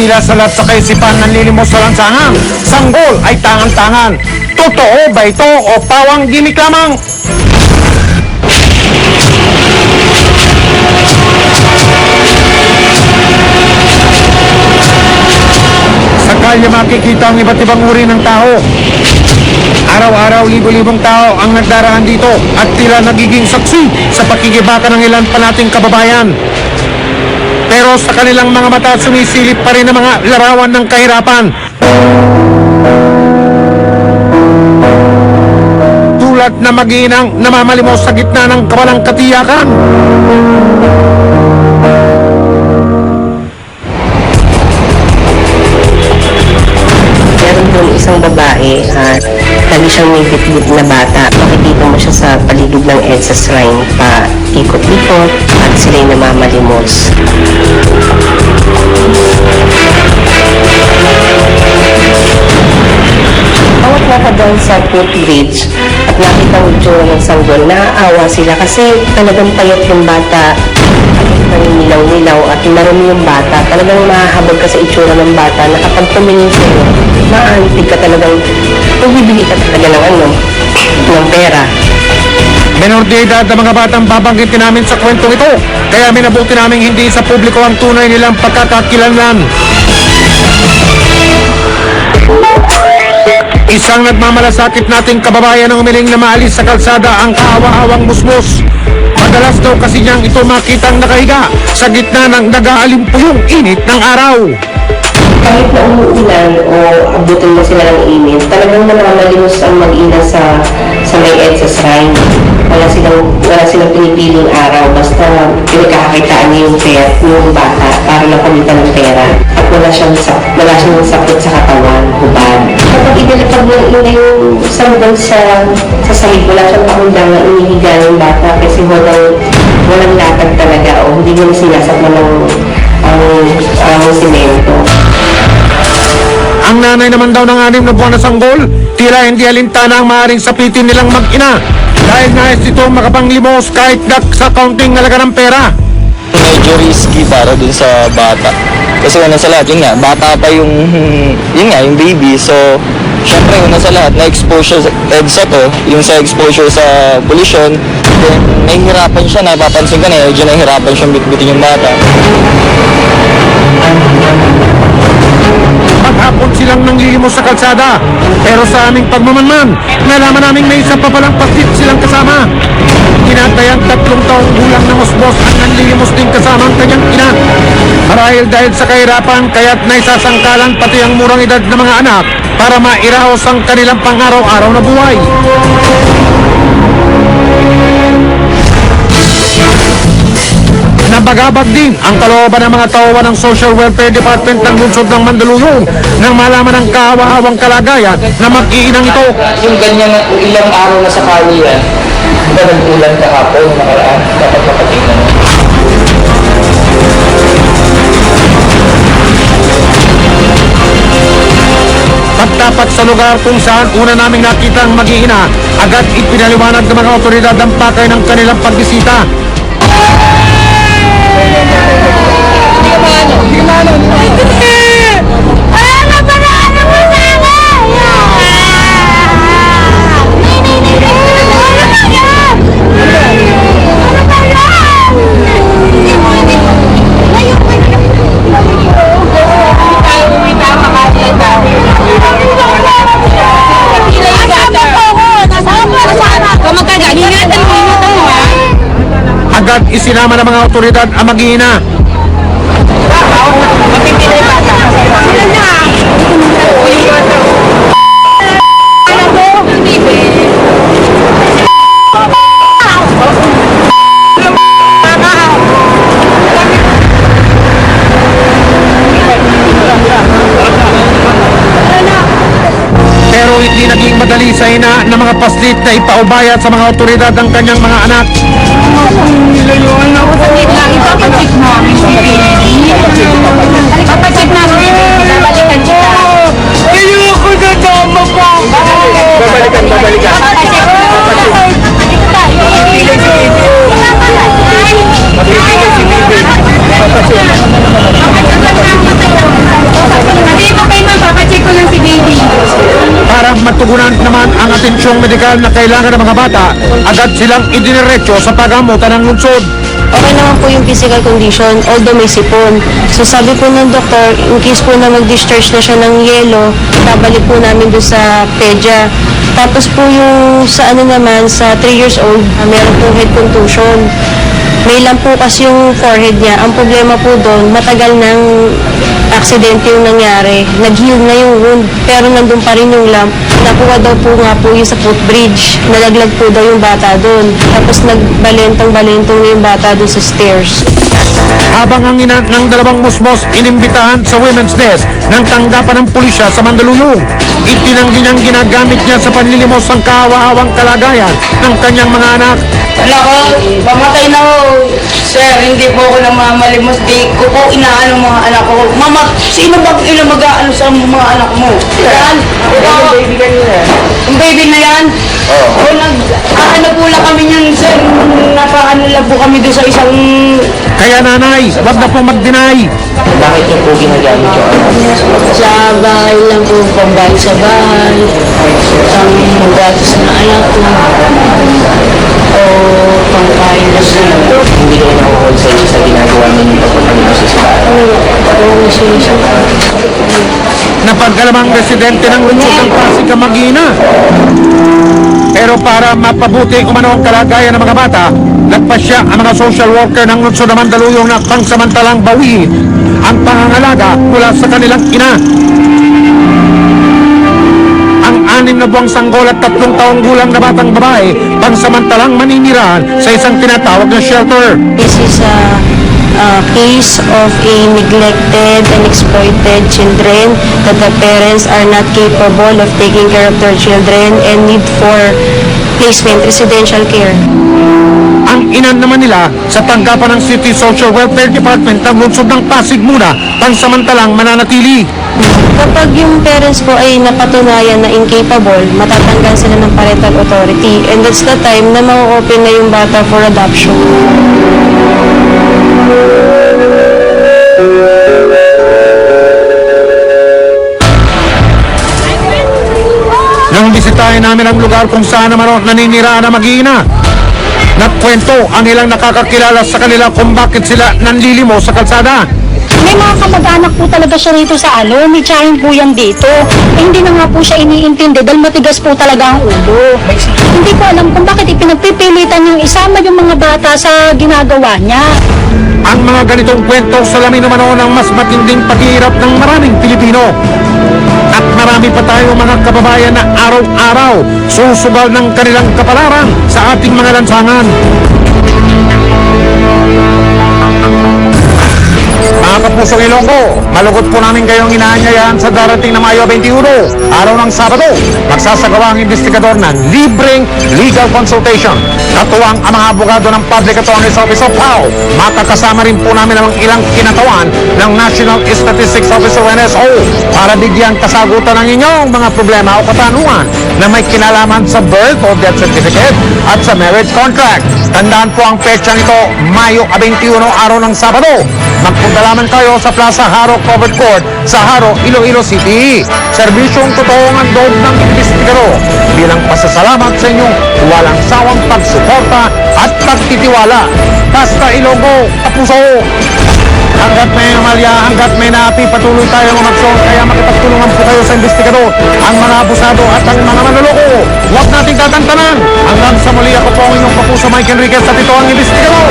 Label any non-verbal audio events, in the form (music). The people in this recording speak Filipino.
Tila salat sa kaisipan ng lilimos sa lansangan. Sanggol ay tangan-tangan. Totoo ba ito o pawang gimik lamang? Sa kalye makikita ang iba't ibang uri ng tao. Araw-araw, libo-libong tao ang nagdaraan dito at tila nagiging saksi sa pakikibaka ng ilan pa nating kababayan. Pero sa kanilang mga mata sumisilip pa rin ang mga larawan ng kahirapan. Tulad na mag-iinang namamalimos sa gitna ng kawalang katiyakan. Meron isang babae at lagi siyang may bitbit na bata. Makikita mo siya sa paligid ng EDSA Shrine pa ikot-ikot at sila'y namamalimos. Bawat nakadaan sa footbridge at nakita ang itsura ng sanggol, naaawa sila kasi talagang payat yung bata naninilaw-nilaw at marumi yung bata. Talagang mahahabag ka sa itsura ng bata na kapag tumingin sa'yo, maantig ka talagang, magbibigay ka talaga ng ano, ng pera. Menor de mga batang babanggitin namin sa kwentong ito. Kaya minabuti namin hindi sa publiko ang tunay nilang pagkakakilanlan. Isang nagmamalasakit nating kababayan ang umiling na maalis sa kalsada ang kaawa-awang musmos. Madalas daw kasi niyang ito makitang nakahiga sa gitna ng nag-aalimpuyong init ng araw. Kahit na umuulan o abutin mo sila ng init, talagang namamalimos ang mag-ina sa, sa may EDSA shrine. Wala silang, wala silang pinipiling araw, basta pinagkakakitaan niya yung, pera, yung bata para lang ng pera. At wala siyang, wala siyang sakit sa katawan, hubad. Inilapag mo ina yung sanggol sa, sa sahig, wala siyang pakundangan, inihiga yung bata kasi walang, walang latag talaga o hindi mo sinasakman ng ang, ang simento. Ang nanay naman daw ng anim na buwan na sanggol, tila hindi alintana ang maaaring sapitin nilang mag-ina. Dahil nais ito makapanglimos kahit dak sa kaunting halaga ng pera. medyo risky para dun sa bata. Kasi una sa lahat, yun nga, bata pa yung, (laughs) yun nga, yung baby. So, syempre, una sa lahat, na-exposure sa EDSA to, yung sa exposure sa pollution, then, nahihirapan siya, napapansin ka na, medyo nahihirapan siyang bitbitin yung bata. Maghapon silang nanglilimos sa kalsada. Pero sa aming pagmamanman, nalaman namin may isa pa palang pasit silang kasama. Tinatayang tatlong taong gulang na musbos ang nanlilimos din kasama ang kanyang ina. Marahil dahil sa kahirapan, kaya't naisasangkalan pati ang murang edad ng mga anak para mairaos ang kanilang pang-araw-araw na buhay. Nabagabag din ang kalooban ng mga tauhan ng Social Welfare Department ng lungsod ng Mandaluyong nang malaman ang kahawa-hawang kalagayan na mag-iinang ito. Yung ganyan ilang araw na sa kalian, diba nag-ulan kahapon, nakaraan, dapat mapatingnan mo. Pagtapat sa lugar kung saan una naming nakita ang mag-iina, agad ipinaliwanag ng mga otoridad ang pakay ng kanilang pagbisita. Agad isinama ng mga otoridad ang mag-iina. Ina ng mga paslit na ipaubayat sa mga otoridad ang kanyang mga anak. Ipapacheck namin si baby. Ipapacheck Nalaman naman ang atensyong medikal na kailangan ng mga bata, agad silang idiniretso sa pagamutan ng lungsod. Okay naman po yung physical condition, although may sipon. So sabi po ng doktor, in case po na mag-discharge na siya ng yelo, babalik po namin doon sa pedya. Tapos po yung sa ano naman, sa 3 years old, ah, meron po head contusion. May lang po kasi yung forehead niya. Ang problema po doon, matagal ng aksidente yung nangyari. Nag-heal na yung wound, pero nandun pa rin yung lump. Nakuha daw po nga po yung sa footbridge. Nalaglag po daw yung bata doon. Tapos nagbalentong-balentong yung bata doon sa stairs. Habang ang ina ng dalawang musmos inimbitahan sa Women's Desk ng tanggapan ng pulisya sa Mandaluyong, itinanggi niyang ginagamit niya sa panlilimos ang kahawa-hawang kalagayan ng kanyang mga anak. Wala ko, pamatay na ako. Sir, hindi po ako namamalimos. Di ko po inaano mga anak ko. Mama, sino ba ilo mag-aano sa mga anak mo? Yan? Ikaw, baby kanina. Yung baby na yan? Oo. Oh. nag, ano po lang kami niyan, sir. Napaano lang po kami doon sa isang... Kaya nanay, wag na pong mag-deny. Bakit niyo po ginagamit yung anak? Sa bahay lang po, pambahay sa bahay. Pang magatos na anak ko. O pangkain na sa Hindi kayo nakukonsensya sa ginagawa ninyo pagpapalimos sa eskwela. Oo, siya Napagkalamang residente ng lungsod ng Pasig Kamagina. Pero para mapabuti umano ang kalagayan ng mga bata, nagpasya ang mga social worker ng lungsod ng Mandaluyong na pangsamantalang bawiin ang pangangalaga mula sa kanilang ina. Ang anim na buwang sanggol at tatlong taong gulang na batang babae pangsamantalang maninirahan sa isang tinatawag na shelter. This is a, a case of a neglected and exploited children that the parents are not capable of taking care of their children and need for placement, residential care. Ang inan naman nila sa tanggapan ng City Social Welfare Department ng lungsod ng Pasig muna pangsamantalang mananatili. Kapag yung parents po ay napatunayan na incapable, matatanggal sila ng parental authority and that's the time na ma-open na yung bata for adoption. Nang bisitahin namin ang lugar kung saan naman naniniraan ang mag-iina. Nagkwento ang ilang nakakakilala sa kanila kung bakit sila nanlilimo sa kalsada. May mga kamag-anak po talaga siya rito sa alo. May tsahin po yan dito. Eh, hindi na nga po siya iniintindi dahil matigas po talaga ang ulo. Hindi ko alam kung bakit ipinagpipilitan yung isama yung mga bata sa ginagawa niya. Ang mga ganitong kwento salamin naman ako ng mas matinding paghihirap ng maraming Pilipino. At marami pa tayo mga kababayan na araw-araw susugal ng kanilang kapalaran sa ating mga lansangan. Mga kapusong Ilonggo, malugod po namin kayong inaanyayahan sa darating na Mayo 21, araw ng Sabado. Magsasagawa ang investigador ng libreng legal consultation. Katuwang ang mga abogado ng Public Attorney's Office of PAO. Makakasama rin po namin ang ilang kinatawan ng National Statistics Office o NSO para bigyan kasagutan ng inyong mga problema o katanungan na may kinalaman sa birth or death certificate at sa marriage contract. Tandaan po ang petsa nito, Mayo 21, araw ng Sabado. Magpunta lamang kayo sa Plaza Haro Covered Court sa Haro, Iloilo City. Serbisyong totoong andod ng investigador bilang pasasalamat sa inyong walang sawang pagsuporta at pagtitiwala. Basta Ilonggo, kapuso! Hanggat may anomalya, hanggat may naapi, patuloy tayo umaksyon. Kaya makipagtulungan po kayo sa investigador, ang mga abusado at ang mga manloloko. Huwag nating tatantanan. Hanggang sa muli ako po ang inyong kapuso Mike Enriquez at ito ang investigador.